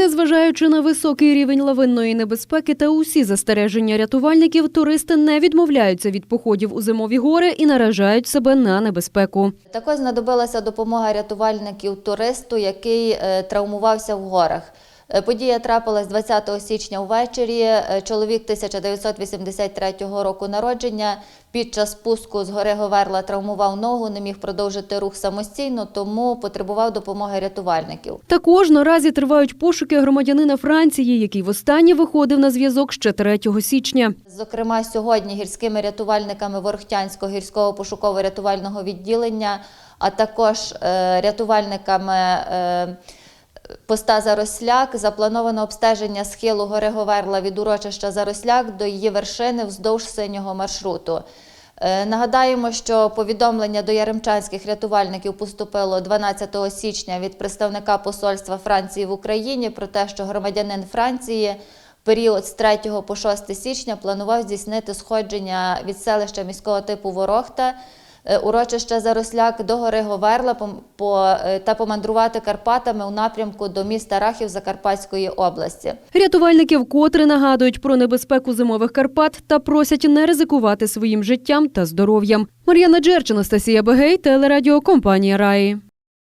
Незважаючи на високий рівень лавинної небезпеки та усі застереження рятувальників, туристи не відмовляються від походів у зимові гори і наражають себе на небезпеку. Також знадобилася допомога рятувальників туристу, який е, травмувався в горах. Е, Подія трапилась 20 січня ввечері. Е, Чоловік 1983 року народження під час спуску з гори Говерла травмував ногу, не міг продовжити рух самостійно, тому потребував допомоги рятувальників. Також наразі тривають пошуки громадянина Франції, який востаннє виходив на зв'язок ще 3 січня. Зокрема, сьогодні гірськими рятувальниками Ворохтянського гірського пошуково-рятувального відділення, а також е, рятувальниками поста Заросляк заплановано обстеження схилу гори Говерла від урочища Заросляк до її вершини вздовж синього маршруту. Е, Нагадаємо, що повідомлення до яремчанських рятувальників поступило 12 січня від представника посольства Франції в Україні про те, що громадянин Франції в період з 3 по 6 січня планував здійснити сходження від селища міського типу Ворохта, е, урочища Заросляк до гори Говерла е, та помандрувати Карпатами у напрямку до міста Рахів Закарпатської області. Рятувальники вкотре нагадують про небезпеку зимових Карпат та просять не ризикувати своїм життям та здоров'ям. Мар'яна Джерчина, Стасія Бегей, телерадіокомпанія Раї.